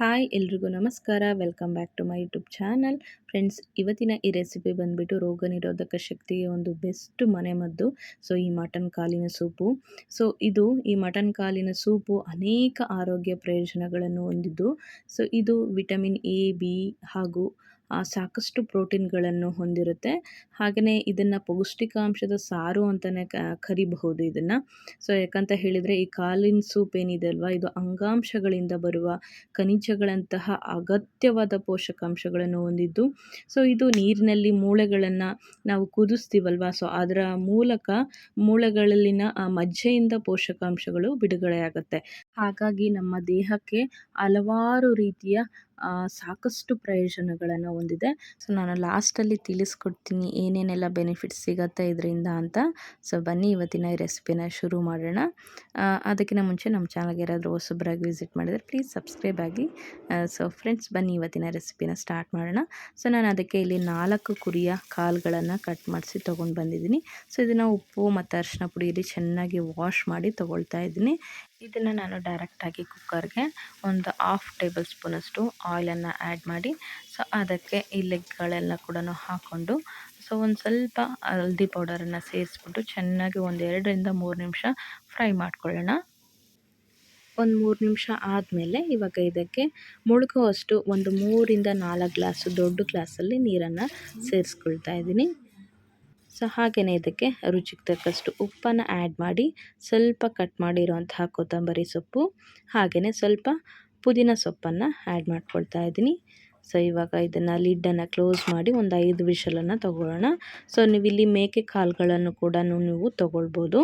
Hi, ಎಲ್ರಿಗೂ ನಮಸ್ಕಾರ. Welcome back to my YouTube channel. Friends, ಇವತ್ತಿನ ಈ ರೆಸಿಪಿ ಬಂದುಬಿಟ್ಟು ರೋಗ ನಿರೋಧಕ ಶಕ್ತಿಗೆ ಒಂದು ಬೆಸ್ಟ್ ಮನೆಮದ್ದು ಸೊ, ಈ ಮಟನ್ ಕಾಲಿನ ಸೂಪು. ಸೊ, ಇದು ಈ ಮಟನ್ ಕಾಲಿನ ಸೂಪು ಅನೇಕ ಆರೋಗ್ಯ ಪ್ರಯೋಜನಗಳನ್ನು ಹೊಂದಿದ್ದು. ಸೊ, ಇದು ವಿಟಮಿನ್ ಎ, ಬಿ ಹಾಗೂ ಸಾಕಷ್ಟು ಪ್ರೋಟೀನ್ಗಳನ್ನು ಹೊಂದಿರುತ್ತೆ. ಹಾಗೆಯೇ ಇದನ್ನು ಪೌಷ್ಟಿಕಾಂಶದ ಸಾರು ಅಂತಲೇ ಕರಿಬಹುದು ಇದನ್ನು. ಸೊ, ಯಾಕಂತ ಹೇಳಿದರೆ ಈ ಕಾಲಿನ ಸೂಪ್ ಏನಿದೆ ಅಲ್ವಾ, ಇದು ಅಂಗಾಂಶಗಳಿಂದ ಬರುವ ಖನಿಜಗಳಂತಹ ಅಗತ್ಯವಾದ ಪೋಷಕಾಂಶಗಳನ್ನು ಹೊಂದಿದ್ದು, ಸೊ, ಇದು ನೀರಿನಲ್ಲಿ ಮೂಳೆಗಳನ್ನು ನಾವು ಕುದಿಸ್ತೀವಲ್ವಾ, ಸೊ, ಅದರ ಮೂಲಕ ಮೂಳೆಗಳಲ್ಲಿನ, ಆ, ಮಜ್ಜೆಯಿಂದ ಪೋಷಕಾಂಶಗಳು ಬಿಡುಗಡೆಯಾಗುತ್ತೆ. ಹಾಗಾಗಿ ನಮ್ಮ ದೇಹಕ್ಕೆ ಹಲವಾರು ರೀತಿಯ ಸಾಕಷ್ಟು ಪ್ರಯೋಜನಗಳನ್ನು ಹೊಂದಿದೆ. ಸೊ, ನಾನು ಲಾಸ್ಟಲ್ಲಿ ತಿಳಿಸ್ಕೊಡ್ತೀನಿ ಏನೇನೆಲ್ಲ ಬೆನಿಫಿಟ್ಸ್ ಸಿಗುತ್ತೆ ಇದರಿಂದ ಅಂತ. ಸೊ, ಬನ್ನಿ ಇವತ್ತಿನ ಈ ರೆಸಿಪಿನ ಶುರು ಮಾಡೋಣ. ಅದಕ್ಕಿಂತ ಮುಂಚೆ ನಮ್ಮ ಚಾನಲ್ಗೆ ಯಾರಾದರೂ ಹೊಸಬ್ರಾಗಿ ವಿಸಿಟ್ ಮಾಡಿದರೆ ಪ್ಲೀಸ್ ಸಬ್ಸ್ಕ್ರೈಬ್ ಆಗಿ. ಸೊ, ಫ್ರೆಂಡ್ಸ್, ಬನ್ನಿ ಇವತ್ತಿನ ರೆಸಿಪಿನ ಸ್ಟಾರ್ಟ್ ಮಾಡೋಣ. ಸೊ, ನಾನು ಅದಕ್ಕೆ ಇಲ್ಲಿ ನಾಲ್ಕು ಕುರಿಯ ಕಾಲುಗಳನ್ನು ಕಟ್ ಮಾಡಿಸಿ ತೊಗೊಂಡು ಬಂದಿದ್ದೀನಿ. ಸೊ, ಇದನ್ನು ಉಪ್ಪು ಮತ್ತು ಅರಿಶಿನ ಪುಡಿಯಲ್ಲಿ ಚೆನ್ನಾಗಿ ವಾಶ್ ಮಾಡಿ ತೊಗೊಳ್ತಾ ಇದ್ದೀನಿ. ಇದನ್ನು ನಾನು ಡೈರೆಕ್ಟಾಗಿ ಕುಕ್ಕರ್ಗೆ ಒಂದು ಹಾಫ್ ಟೇಬಲ್ ಸ್ಪೂನಷ್ಟು ಆಯಿಲನ್ನು ಆ್ಯಡ್ ಮಾಡಿ ಸೊ ಅದಕ್ಕೆ ಈ ಲೆಗ್ಗಳೆಲ್ಲ ಕೂಡ ಹಾಕ್ಕೊಂಡು ಸೊ ಒಂದು ಸ್ವಲ್ಪ ಹಲ್ದಿ ಪೌಡರನ್ನು ಸೇರಿಸ್ಬಿಟ್ಟು ಚೆನ್ನಾಗಿ ಒಂದು ಎರಡರಿಂದ ಮೂರು ನಿಮಿಷ ಫ್ರೈ ಮಾಡ್ಕೊಳ್ಳೋಣ. ಒಂದು ಮೂರು ನಿಮಿಷ ಆದಮೇಲೆ ಇವಾಗ ಇದಕ್ಕೆ ಮುಳುಗುವಷ್ಟು ಒಂದು ಮೂರಿಂದ ನಾಲ್ಕು ಗ್ಲಾಸು ದೊಡ್ಡ ಗ್ಲಾಸಲ್ಲಿ ನೀರನ್ನು ಸೇರಿಸ್ಕೊಳ್ತಾ ಇದ್ದೀನಿ. ಸೊ ಹಾಗೆಯೇ ಇದಕ್ಕೆ ರುಚಿಗೆ ತಕ್ಕಷ್ಟು ಉಪ್ಪನ್ನು ಆ್ಯಡ್ ಮಾಡಿ ಸ್ವಲ್ಪ ಕಟ್ ಮಾಡಿರುವಂತಹ ಕೊತ್ತಂಬರಿ ಸೊಪ್ಪು ಹಾಗೆಯೇ ಸ್ವಲ್ಪ ಪುದೀನ ಸೊಪ್ಪನ್ನು ಆ್ಯಡ್ ಮಾಡ್ಕೊಳ್ತಾ ಇದ್ದೀನಿ. ಸೊ ಇವಾಗ ಇದನ್ನು ಲಿಡ್ಡನ್ನು ಕ್ಲೋಸ್ ಮಾಡಿ ಒಂದು ಐದು ವಿಷಲನ್ನು ತೊಗೊಳ್ಳೋಣ. ಸೊ ನೀವು ಮೇಕೆ ಕಾಳುಗಳನ್ನು ಕೂಡ ನೀವು ತೊಗೊಳ್ಬೋದು.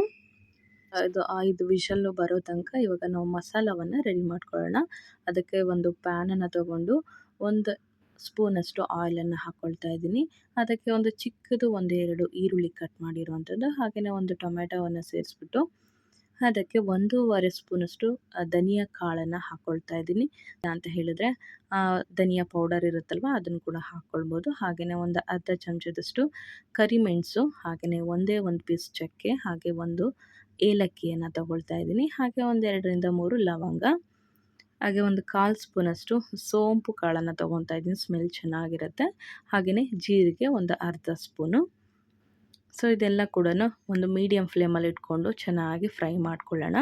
ಇದು ಐದು ವಿಷಲ್ಲು ಬರೋ ತನಕ ಇವಾಗ ನಾವು ಮಸಾಲವನ್ನು ರೆಡಿ ಮಾಡ್ಕೊಳ್ಳೋಣ. ಅದಕ್ಕೆ ಒಂದು ಪ್ಯಾನನ್ನು ತೊಗೊಂಡು ಒಂದು ಸ್ಪೂನಷ್ಟು ಆಯಿಲನ್ನು ಹಾಕ್ಕೊಳ್ತಾ ಇದ್ದೀನಿ. ಅದಕ್ಕೆ ಒಂದು ಚಿಕ್ಕದು ಒಂದು ಎರಡು ಈರುಳ್ಳಿ ಕಟ್ ಮಾಡಿರುವಂಥದ್ದು ಹಾಗೆಯೇ ಒಂದು ಟೊಮೆಟೊವನ್ನು ಸೇರಿಸ್ಬಿಟ್ಟು ಅದಕ್ಕೆ ಒಂದೂವರೆ ಸ್ಪೂನಷ್ಟು ಧನಿಯಾ ಕಾಳನ್ನು ಹಾಕ್ಕೊಳ್ತಾ ಇದ್ದೀನಿ. ಅಂತ ಹೇಳಿದ್ರೆ ಧನಿಯಾ ಪೌಡರ್ ಇರುತ್ತಲ್ವ, ಅದನ್ನು ಕೂಡ ಹಾಕ್ಕೊಳ್ಬೋದು ಹಾಗೆಯೇ ಒಂದು ಅರ್ಧ ಚಮಚದಷ್ಟು ಕರಿಮೆಣಸು ಹಾಗೆಯೇ ಒಂದೇ ಒಂದು ಪೀಸ್ ಚಕ್ಕೆ, ಹಾಗೆ ಒಂದು ಏಲಕ್ಕಿಯನ್ನು ತಗೊಳ್ತಾ ಇದ್ದೀನಿ. ಹಾಗೆ ಒಂದೆರಡರಿಂದ ಮೂರು ಲವಂಗ. ಹಾಗೆ ಒಂದು ಕಾಲು ಸ್ಪೂನಷ್ಟು ಸೋಂಪು ಕಾಳನ್ನು ತೊಗೊತಾ ಇದ್ದೀನಿ. ಸ್ಮೆಲ್ ಚೆನ್ನಾಗಿರುತ್ತೆ. ಹಾಗೆಯೇ ಜೀರಿಗೆ ಒಂದು ಅರ್ಧ ಸ್ಪೂನು. ಸೊ ಇದೆಲ್ಲ ಕೂಡ ಒಂದು ಮೀಡಿಯಮ್ ಫ್ಲೇಮಲ್ಲಿ ಇಟ್ಕೊಂಡು ಚೆನ್ನಾಗಿ ಫ್ರೈ ಮಾಡ್ಕೊಳ್ಳೋಣ.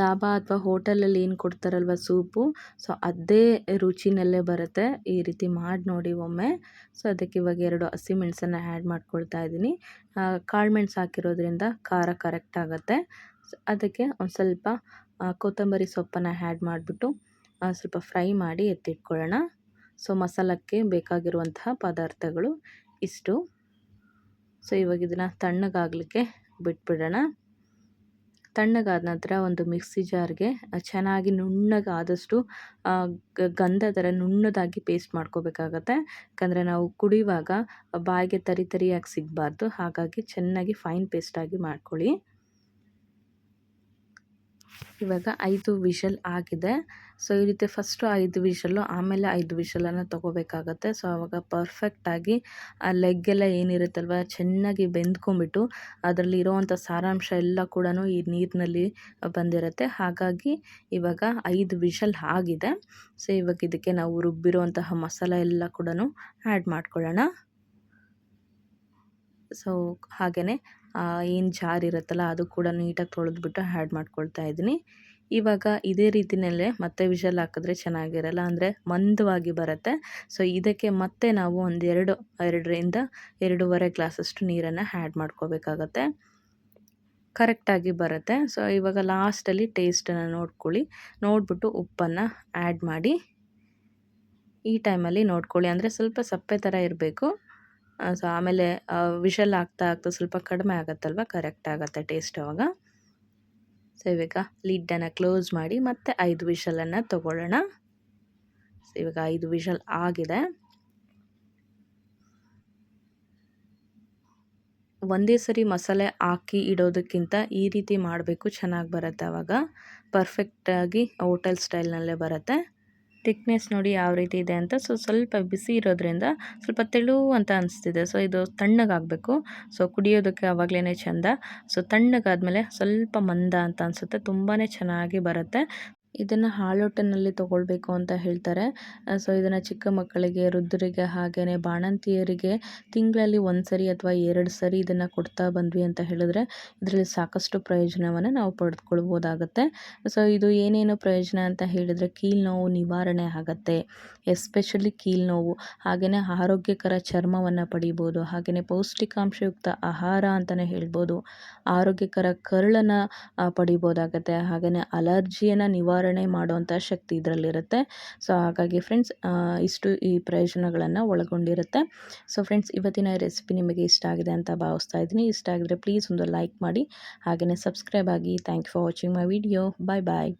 ಡಾಬಾ ಅಥವಾ ಹೋಟೆಲಲ್ಲಿ ಏನು ಕೊಡ್ತಾರಲ್ವ ಸೂಪು? ಸೊ ಅದೇ ರುಚಿನಲ್ಲೇ ಬರುತ್ತೆ. ಈ ರೀತಿ ಮಾಡಿ ನೋಡಿ ಒಮ್ಮೆ. ಸೊ ಅದಕ್ಕೆ ಇವಾಗ ಎರಡು ಹಸಿಮೆಣಸನ್ನು ಆ್ಯಡ್ ಮಾಡ್ಕೊಳ್ತಾ ಇದ್ದೀನಿ. ಕಾಳು ಮೆಣಸು ಹಾಕಿರೋದ್ರಿಂದ ಖಾರ ಕರೆಕ್ಟ್ ಆಗುತ್ತೆ. ಅದಕ್ಕೆ ಒಂದು ಸ್ವಲ್ಪ ಕೊತ್ತಂಬರಿ ಸೊಪ್ಪನ್ನು ಆ್ಯಡ್ ಮಾಡಿಬಿಟ್ಟು ಸ್ವಲ್ಪ ಫ್ರೈ ಮಾಡಿ ಎತ್ತಿಟ್ಕೊಳ್ಳೋಣ. ಸೊ ಮಸಾಲಕ್ಕೆ ಬೇಕಾಗಿರುವಂತಹ ಪದಾರ್ಥಗಳು ಇಷ್ಟು. ಸೊ ಇವಾಗ ಇದನ್ನು ತಣ್ಣಗಾಗಲಿಕ್ಕೆ ಬಿಟ್ಬಿಡೋಣ. ತಣ್ಣಗಾದ ನಂತರ ಒಂದು ಮಿಕ್ಸಿ ಜಾರ್ಗೆ ಚೆನ್ನಾಗಿ ನುಣ್ಣಗಾದಷ್ಟು ಗಂಧ ಥರ ನುಣ್ಣದಾಗಿ ಪೇಸ್ಟ್ ಮಾಡ್ಕೋಬೇಕಾಗತ್ತೆ. ಯಾಕಂದರೆ ನಾವು ಕುಡಿಯುವಾಗ ಬಾಯಿಗೆ ತರಿ ತರಿಯಾಗಿ ಸಿಗಬಾರ್ದು. ಹಾಗಾಗಿ ಚೆನ್ನಾಗಿ ಫೈನ್ ಪೇಸ್ಟಾಗಿ ಮಾಡ್ಕೊಳ್ಳಿ. ಇವಾಗ ಐದು ವಿಷಲ್ ಆಗಿದೆ. ಸೊ, ಈ ರೀತಿ ಫಸ್ಟು ಐದು ವಿಷಲ್ಲು ಆಮೇಲೆ ಐದು ವಿಷಲನ್ನು ತೊಗೋಬೇಕಾಗತ್ತೆ. ಸೊ ಆವಾಗ ಪರ್ಫೆಕ್ಟಾಗಿ ಆ ಲೆಗ್ಗೆಲ್ಲ ಏನಿರುತ್ತಲ್ವ, ಚೆನ್ನಾಗಿ ಬೆಂದ್ಕೊಂಬಿಟ್ಟು ಅದರಲ್ಲಿ ಇರೋವಂಥ ಸಾರಾಂಶ ಎಲ್ಲ ಕೂಡ ಈ ನೀರಿನಲ್ಲಿ ಬಂದಿರುತ್ತೆ. ಹಾಗಾಗಿ ಇವಾಗ ಐದು ವಿಷಲ್ ಆಗಿದೆ. ಸೊ, ಇವಾಗ ಇದಕ್ಕೆ ನಾವು ರುಬ್ಬಿರುವಂತಹ ಮಸಾಲ ಎಲ್ಲ ಕೂಡ ಆ್ಯಡ್ ಮಾಡ್ಕೊಳ್ಳೋಣ. ಸೊ ಹಾಗೆಯೇ ಏನು ಜಾರ್ ಇರುತ್ತಲ್ಲ ಅದು ಕೂಡ ನೀಟಾಗಿ ತೊಳೆದ್ಬಿಟ್ಟು ಆ್ಯಡ್ ಮಾಡ್ಕೊಳ್ತಾ ಇದ್ದೀನಿ. ಇವಾಗ ಇದೇ ರೀತಿಯಲ್ಲೇ ಮತ್ತೆ ವಿಷಲ್ ಹಾಕಿದ್ರೆ ಚೆನ್ನಾಗಿರಲ್ಲ, ಅಂದರೆ ಮಂದವಾಗಿ ಬರುತ್ತೆ. ಸೊ ಇದಕ್ಕೆ ಮತ್ತೆ ನಾವು ಒಂದೆರಡು ಎರಡರಿಂದ ಎರಡೂವರೆ ಗ್ಲಾಸಷ್ಟು ನೀರನ್ನು ಆ್ಯಡ್ ಮಾಡ್ಕೋಬೇಕಾಗತ್ತೆ. ಕರೆಕ್ಟಾಗಿ ಬರುತ್ತೆ. ಸೊ ಇವಾಗ ಲಾಸ್ಟಲ್ಲಿ ಟೇಸ್ಟನ್ನು ನೋಡ್ಕೊಳ್ಳಿ. ನೋಡಿಬಿಟ್ಟು ಉಪ್ಪನ್ನು ಆ್ಯಡ್ ಮಾಡಿ ಈ ಟೈಮಲ್ಲಿ ನೋಡ್ಕೊಳ್ಳಿ. ಅಂದರೆ ಸ್ವಲ್ಪ ಸಪ್ಪೆ ಥರ ಇರಬೇಕು. ಸೊ ಆಮೇಲೆ ವಿಷಲ್ ಆಗ್ತಾ ಆಗ್ತಾ ಸ್ವಲ್ಪ ಕಡಿಮೆ ಆಗುತ್ತಲ್ವ? ಕರೆಕ್ಟ್ ಆಗುತ್ತೆ ಟೇಸ್ಟ್ ಅವಾಗ. ಸೊ ಇವಾಗ ಲಿಡ್ಡನ್ನು ಕ್ಲೋಸ್ ಮಾಡಿ ಮತ್ತೆ ಐದು ವಿಷಲನ್ನು ತಗೊಳ್ಳೋಣ. ಸೊ ಇವಾಗ ಐದು ವಿಷಲ್ ಆಗಿದೆ. ಒಂದೇ ಸರಿ ಮಸಾಲೆ ಹಾಕಿ ಇಡೋದಕ್ಕಿಂತ ಈ ರೀತಿ ಮಾಡಬೇಕು, ಚೆನ್ನಾಗಿ ಬರುತ್ತೆ ಆವಾಗ ಪರ್ಫೆಕ್ಟಾಗಿ ಹೋಟೆಲ್ ಸ್ಟೈಲ್ನಲ್ಲೇ ಬರುತ್ತೆ. ಥಿಕ್ನೆಸ್ ನೋಡಿ ಯಾವ ರೀತಿ ಇದೆ ಅಂತ ಸೊ ಸ್ವಲ್ಪ ಬಿಸಿ ಇರೋದ್ರಿಂದ ಸ್ವಲ್ಪ ತೆಳು ಅಂತ ಅನಿಸ್ತಿದೆ. ಸೊ ಇದು ತಣ್ಣಗಾಗಬೇಕು. ಸೊ ಕುಡಿಯೋದಕ್ಕೆ ಆವಾಗಲೇ ಚೆಂದ. ಸೊ ತಣ್ಣಗಾದಮೇಲೆ ಸ್ವಲ್ಪ ಮಂದ ಅಂತ ಅನಿಸುತ್ತೆ. ತುಂಬಾ ಚೆನ್ನಾಗಿ ಬರುತ್ತೆ. ಇದನ್ನು ಹಾಲೊಟ್ಟಿನಲ್ಲಿ ತಗೊಳ್ಬೇಕು ಅಂತ ಹೇಳ್ತಾರೆ. ಸೊ ಇದನ್ನು ಚಿಕ್ಕ ಮಕ್ಕಳಿಗೆ, ವೃದ್ಧರಿಗೆ ಹಾಗೆಯೇ ಬಾಣಂತಿಯರಿಗೆ ತಿಂಗಳಲ್ಲಿ ಒಂದು ಸರಿ ಅಥವಾ ಎರಡು ಸರಿ ಇದನ್ನು ಕೊಡ್ತಾ ಬಂದ್ವಿ ಅಂತ ಹೇಳಿದ್ರೆ ಇದರಲ್ಲಿ ಸಾಕಷ್ಟು ಪ್ರಯೋಜನವನ್ನು ನಾವು ಪಡೆದುಕೊಳ್ಬೋದಾಗತ್ತೆ. ಸೊ ಇದು ಏನೇನು ಪ್ರಯೋಜನ ಅಂತ ಹೇಳಿದರೆ ಕೀಲು ನೋವು ನಿವಾರಣೆ ಆಗತ್ತೆ. ಎಸ್ಪೆಷಲಿ ಕೀಲು ನೋವು. ಹಾಗೆಯೇ ಆರೋಗ್ಯಕರ ಚರ್ಮವನ್ನು ಪಡಿಬೋದು. ಹಾಗೆಯೇ ಪೌಷ್ಟಿಕಾಂಶಯುಕ್ತ ಆಹಾರ ಅಂತಲೇ ಹೇಳ್ಬೋದು. ಆರೋಗ್ಯಕರ ಕರುಳನ್ನು ಪಡಿಬೋದಾಗತ್ತೆ. ಹಾಗೆಯೇ ಅಲರ್ಜಿಯನ್ನು ನಿವಾರಣೆ ಮಾಡುವಂಥ ಶಕ್ತಿ ಇದರಲ್ಲಿರುತ್ತೆ. ಸೊ ಹಾಗಾಗಿ ಫ್ರೆಂಡ್ಸ್ ಇಷ್ಟು ಈ ಪ್ರಯೋಜನಗಳನ್ನು ಒಳಗೊಂಡಿರುತ್ತೆ. ಸೊ ಫ್ರೆಂಡ್ಸ್ ಇವತ್ತಿನ ರೆಸಿಪಿ ನಿಮಗೆ ಇಷ್ಟ ಆಗಿದೆ ಅಂತ ಭಾವಿಸ್ತಾ ಇದ್ದೀನಿ. ಇಷ್ಟ ಆಗಿದ್ರೆ ಪ್ಲೀಸ್ ಒಂದು ಲೈಕ್ ಮಾಡಿ. ಹಾಗೆಯೇ ಸಬ್ಸ್ಕ್ರೈಬ್ ಆಗಿ. Thank you for watching my video bye bye